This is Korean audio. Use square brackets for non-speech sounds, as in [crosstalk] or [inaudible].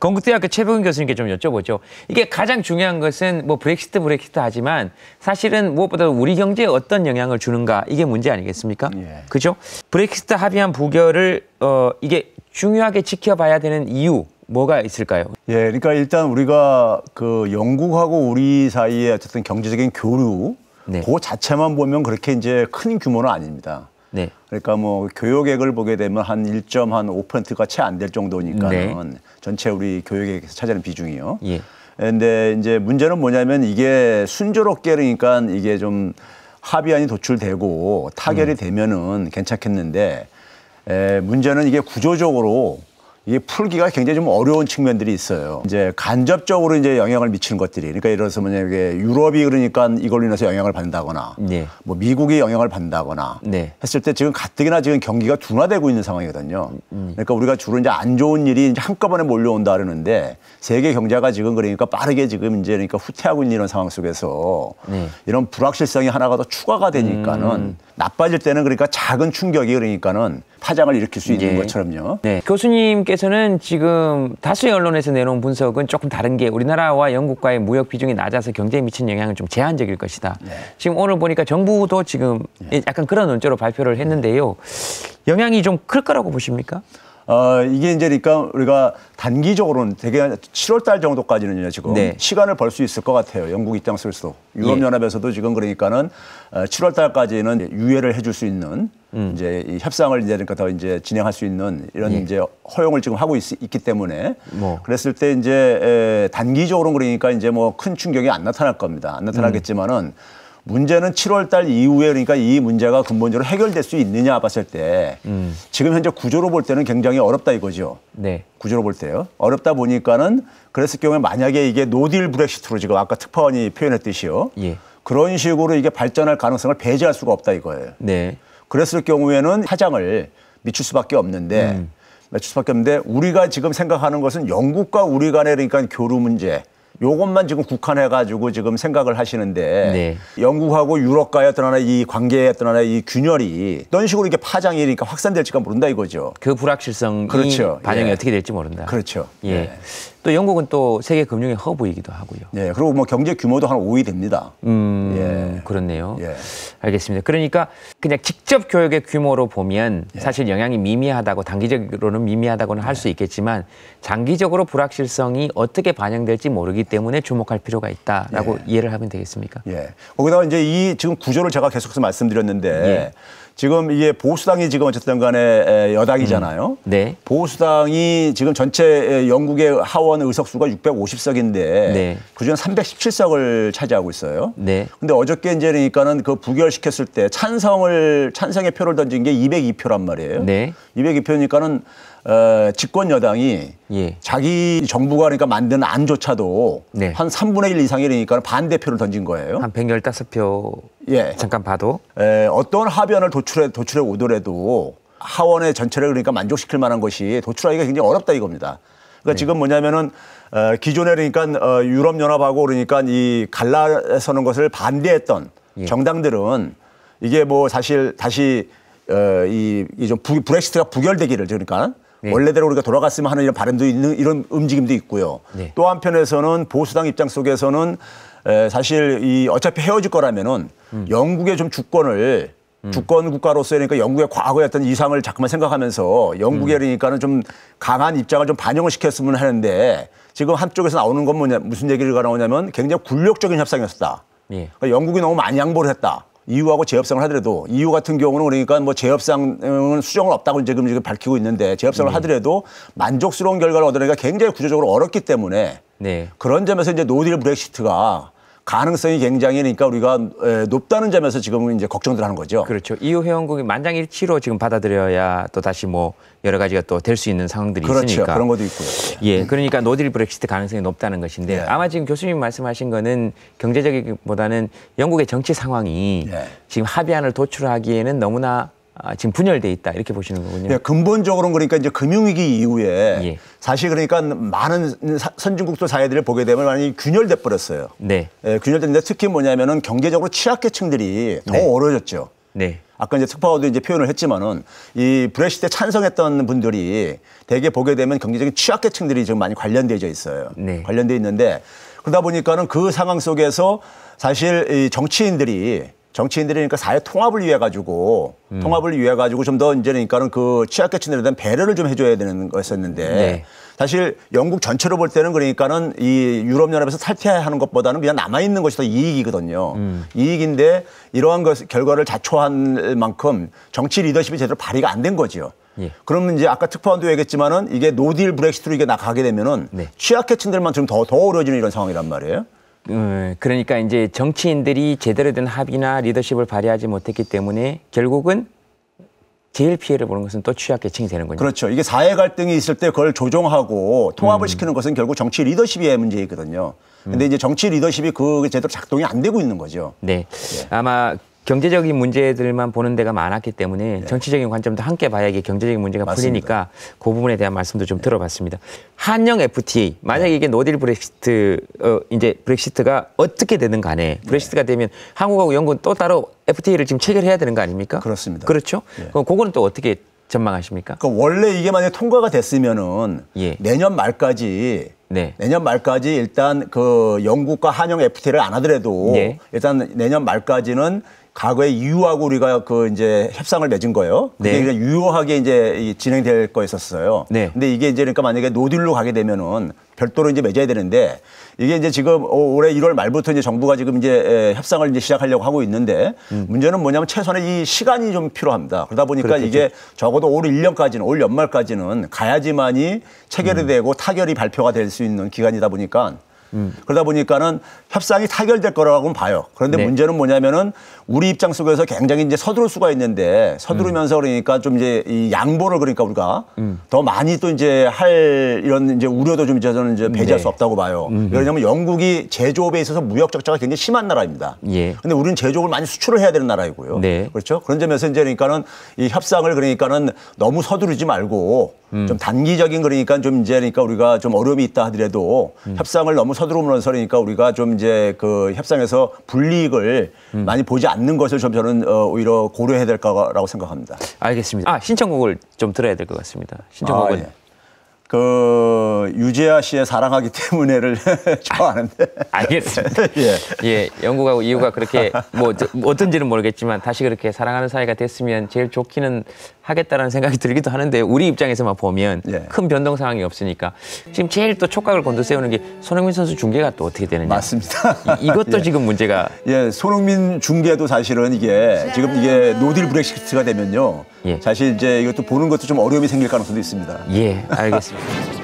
건국대학교 최병훈 교수님께 좀 여쭤보죠. 이게 가장 중요한 것은 뭐 브렉시트 브렉시트 하지만 사실은 무엇보다 우리 경제에 어떤 영향을 주는가 이게 문제 아니겠습니까? 예. 그죠? 브렉시트 합의안 부결을 어 이게 중요하게 지켜봐야 되는 이유 뭐가 있을까요? 예, 그러니까 일단 우리가 그 영국하고 우리 사이에 어쨌든 경제적인 교류 네. 그 자체만 보면 그렇게 이제 큰 규모는 아닙니다. 네. 그러니까 뭐 교육액을 보게 되면 한 1.5%가 채 안 될 정도니까는 네. 전체 우리 교육액에서 차지하는 비중이요. 예. 근데 이제 문제는 뭐냐면 이게 순조롭게 그러니까 이게 좀 합의안이 도출되고 타결이 음. 되면은 괜찮겠는데 에, 문제는 이게 구조적으로 이게 풀기가 굉장히 좀 어려운 측면들이 있어요. 이제 간접적으로 이제 영향을 미치는 것들이 그러니까 예를 들어서 만약에 유럽이 그러니까 이걸로 인해서 영향을 받는다거나 네. 뭐 미국이 영향을 받는다거나 네. 했을 때 지금 가뜩이나 지금 경기가 둔화되고 있는 상황이거든요. 음. 음. 그러니까 우리가 주로 이제 안 좋은 일이 이제 한꺼번에 몰려온다 그러는데 세계 경제가 지금 그러니까 빠르게 지금 이제 그러니까 후퇴하고 있는 이런 상황 속에서 네. 이런 불확실성이 하나가 더 추가가 되니까는 음. 나빠질 때는 그러니까 작은 충격이 그러니까는 파장을 일으킬 수 있는 네. 것처럼요. 네. 교수님께서는 지금 다수의 언론에서 내놓은 분석은 조금 다른 게 우리나라와 영국과의 무역 비중이 낮아서 경제에 미친 영향은 좀 제한적일 것이다. 네. 지금 오늘 보니까 정부도 지금 네. 약간 그런 논조로 발표를 했는데요. 영향이 좀 클 거라고 보십니까? 어, 이게 이제 그러니까 우리가 단기적으로는 되게 7월 달 정도까지는요, 지금 네. 시간을 벌 수 있을 것 같아요. 영국 입장에서도. 유럽 연합에서도 예. 지금 그러니까는 7월 어, 달까지는 유예를 해줄 수 있는 음. 이제 이 협상을 이제 그러니까 더 이제 진행할 수 있는 이런 예. 이제 허용을 지금 하고 있, 기 때문에 뭐. 그랬을 때 이제 에, 단기적으로 그러니까 이제 뭐 큰 충격이 안 나타날 겁니다. 안 나타나겠지만은 음. 문제는 7월 달 이후에 그러니까 이 문제가 근본적으로 해결될 수 있느냐 봤을 때 음. 지금 현재 구조로 볼 때는 굉장히 어렵다 이거죠. 네. 구조로 볼 때요. 어렵다 보니까는 그랬을 경우에 만약에 이게 노딜 브렉시트로 지금 아까 특파원이 표현했듯이요. 예. 그런 식으로 이게 발전할 가능성을 배제할 수가 없다 이거예요. 네. 그랬을 경우에는 파장을 미칠 수밖에 없는데 음. 미칠 수밖에 없는데 우리가 지금 생각하는 것은 영국과 우리 간의 그러니까 교류 문제 요것만 지금 국한해 가지고 지금 생각을 하시는데 네. 영국하고 유럽과의 어떤 하나 이 관계의 어떤 하나 이 균열이 어떤 식으로 이렇게 파장이 그러니까 확산될지가 모른다 이거죠. 그 불확실성이 그렇죠. 반영이 예. 어떻게 될지 모른다. 그렇죠. 예. 예. 또 영국은 또 세계 금융의 허브이기도 하고요. 예. 그리고 뭐 경제 규모도 한 5위 됩니다. 음, 예. 그렇네요. 예. 알겠습니다. 그러니까 그냥 직접 교육의 규모로 보면 예. 사실 영향이 미미하다고 단기적으로는 미미하다고는 할 수 있겠지만 장기적으로 불확실성이 어떻게 반영될지 모르기 때문에 주목할 필요가 있다라고 예. 이해를 하면 되겠습니까? 예. 거기다가 이제 이 지금 구조를 제가 계속해서 말씀드렸는데 예. 지금 이게 보수당이 지금 어쨌든 간에 여당이잖아요. 음. 네. 보수당이 지금 전체 영국의 하원 의석수가 650석인데 네. 그중에 317석을 차지하고 있어요. 네. 근데 어저께 이제 그러니까는 그 부결시켰을 때 찬성을 찬성의 표를 던진 게 202표란 말이에요. 네. 202표니까는 어, 집권 여당이 예. 자기 정부가 그러니까 만든 안조차도 네. 한 3분의 1 이상이니까 반대표를 던진 거예요. 한 115표 예. 잠깐 봐도 에, 어떤 하변을 도출해 도출해 오더라도 하원의 전체를 그러니까 만족시킬 만한 것이 도출하기가 굉장히 어렵다 이겁니다. 그러니까 네. 지금 뭐냐면은 어, 기존에 그러니까 어, 유럽 연합하고 그러니까 이 갈라서는 것을 반대했던 예. 정당들은 이게 뭐 사실 다시 어, 이, 이좀 브렉시트가 부결되기를 그러니까 네. 원래대로 우리가 돌아갔으면 하는 이런 바람도 있는 이런 움직임도 있고요. 네. 또 한편에서는 보수당 입장 속에서는 에, 사실 이 어차피 헤어질 거라면은 음. 영국의 좀 주권을 음. 주권 국가로서 그러니까 영국의 과거의 어떤 이상을 자꾸만 생각하면서 영국의 음. 그러니까는 좀 강한 입장을 좀 반영을 시켰으면 하는데 지금 한쪽에서 나오는 건 뭐냐 무슨 얘기를 나오냐면 굉장히 굴욕적인 협상이었다. 예. 그러니까 영국이 너무 많이 양보를 했다. 이유하고 재협상을 하더라도 이유 같은 경우는 그러니까 뭐 재협상은 수정은 없다고 지금 지금 밝히고 있는데 재협상을 네. 하더라도 만족스러운 결과를 얻으려니까 굉장히 구조적으로 어렵기 때문에 네. 그런 점에서 이제 노딜 브렉시트가 가능성이 굉장히 그러니까 우리가 높다는 점에서 지금 이제 걱정들 하는 거죠. 그렇죠. 이후 회원국이 만장일치로 지금 받아들여야 또 다시 뭐 여러 가지가 또 될 수 있는 상황들이 그렇죠. 있으니까. 그런 것도 있고요. 예. 그러니까 노딜 브렉시트 가능성이 높다는 것인데 예. 아마 지금 교수님 말씀하신 거는 경제적이보다는 영국의 정치 상황이 예. 지금 합의안을 도출하기에는 너무나 아, 지금 분열돼 있다 이렇게 보시는 거군요. 네, 근본적으로는 그러니까 이제 금융위기 이후에 예. 사실 그러니까 많은 선진국도 사회들을 보게 되면 많이 균열돼 버렸어요. 네. 네 균열됐는데 특히 뭐냐면은 경제적으로 취약계층들이 더 네. 어려졌죠. 네. 아까 이제 특파원도 이제 표현을 했지만은 이 브렉시트에 찬성했던 분들이 대개 보게 되면 경제적인 취약계층들이 좀 많이 관련되어 있어요. 네. 관련돼 있는데 그러다 보니까는 그 상황 속에서 사실 이 정치인들이 정치인들이 그러니까 사회 통합을 위해 가지고 음. 통합을 위해 가지고 좀 더 이제 그러니까는 그 취약계층들에 대한 배려를 좀 해줘야 되는 거였었는데 네. 사실 영국 전체로 볼 때는 그러니까는 이 유럽연합에서 탈퇴하는 것보다는 그냥 남아 있는 것이 더 이익이거든요. 이익인데 이러한 것 결과를 자초할 만큼 정치 리더십이 제대로 발휘가 안 된 거죠. 예. 그러면 이제 아까 특파원도 얘기했지만은 이게 노딜 브렉시트로 이게 나가게 되면은 네. 취약계층들만 좀더더 어려워지는 이런 상황이란 말이에요. 음, 그러니까 이제 정치인들이 제대로 된 합의나 리더십을 발휘하지 못했기 때문에 결국은 제일 피해를 보는 것은 또 취약계층이 되는군요. 그렇죠. 이게 사회 갈등이 있을 때 그걸 조정하고 음. 통합을 시키는 것은 결국 정치 리더십의 문제이거든요. 음. 근데 이제 정치 리더십이 그 제대로 작동이 안 되고 있는 거죠. 네. 아마 경제적인 문제들만 보는 데가 많았기 때문에 정치적인 관점도 함께 봐야 이게 경제적인 문제가 네. 맞습니다. 풀리니까 그 부분에 대한 말씀도 좀 들어봤습니다. 한영 FTA 만약에 이게 노딜 브렉시트 어 이제 브렉시트가 어떻게 되든 간에 브렉시트가 되면 한국하고 영국은 또 따로 FTA를 지금 체결해야 되는 거 아닙니까? 그렇습니다. 그렇죠. 예. 그럼 그거는 또 어떻게 전망하십니까? 그러니까 원래 이게 만약에 통과가 됐으면은 예. 내년 말까지 네. 내년 말까지 일단 그 영국과 한영 FTA를 안 하더라도 네. 일단 내년 말까지는 과거에 유하고 우리가 그 이제 협상을 맺은 거예요. 그게 네. 유효하게 이제 이 진행될 거였었어요. 네. 근데 이게 이제 그러니까 만약에 노딜로 가게 되면은 별도로 이제 맺어야 되는데 이게 이제 지금 올해 1월 말부터 이제 정부가 지금 이제 에, 협상을 이제 시작하려고 하고 있는데 문제는 뭐냐면 최소한의 이 시간이 좀 필요합니다. 그러다 보니까 그렇겠죠. 이게 적어도 올 1년까지는 올 연말까지는 가야지만이 체결이 음. 되고 타결이 발표가 될 수 있는 기간이다 보니까 음. 그러다 보니까는 협상이 타결될 거라고는 봐요. 그런데 네. 문제는 뭐냐면은 우리 입장 속에서 굉장히 이제 서두를 수가 있는데 서두르면서 그러니까 좀 이제 이 양보를 그러니까 우리가 음. 더 많이 또 이제 할 이런 이제 우려도 좀 이제 저는 이제 배제할 네. 수 없다고 봐요. 왜냐하면 영국이 제조업에 있어서 무역 적자가 굉장히 심한 나라입니다. 예. 근데 우리는 제조업을 많이 수출을 해야 되는 나라이고요. 네. 그렇죠. 그런 점에서 이제 그러니까는 이 협상을 그러니까는 너무 서두르지 말고 음. 좀 단기적인 그러니까 좀 이제 그러니까 우리가 좀 어려움이 있다 하더라도 음. 협상을 너무 서두르 면서 그러니까 우리가 좀 이제 그 협상에서 불이익을 음. 많이 보지 않는 것을 좀 저는 어, 오히려 고려해야 될 거라고 생각합니다. 알겠습니다. 아 신청곡을 좀 들어야 될 것 같습니다. 신청곡은 아, 예. 그 유재하 씨의 사랑하기 때문에를 [laughs] 좋아하는데. 알겠습니다. [laughs] 예. 예, 영국하고 이유가 그렇게 뭐 저- 뭐 어떤지는 모르겠지만 다시 그렇게 사랑하는 사이가 됐으면 제일 좋기는 하겠다라는 생각이 들기도 하는데 우리 입장에서만 보면 예. 큰 변동 상황이 없으니까 지금 제일 또 촉각을 곤두세우는 게 손흥민 선수 중계가 또 어떻게 되느냐. 맞습니다. 이, 이것도 [laughs] 예. 지금 문제가 예, 손흥민 중계도 사실은 이게 지금 이게 노딜 브렉시트가 되면요. 예. 사실 이제 이것도 보는 것도 좀 어려움이 생길 가능성도 있습니다. 예, 알겠습니다. [laughs]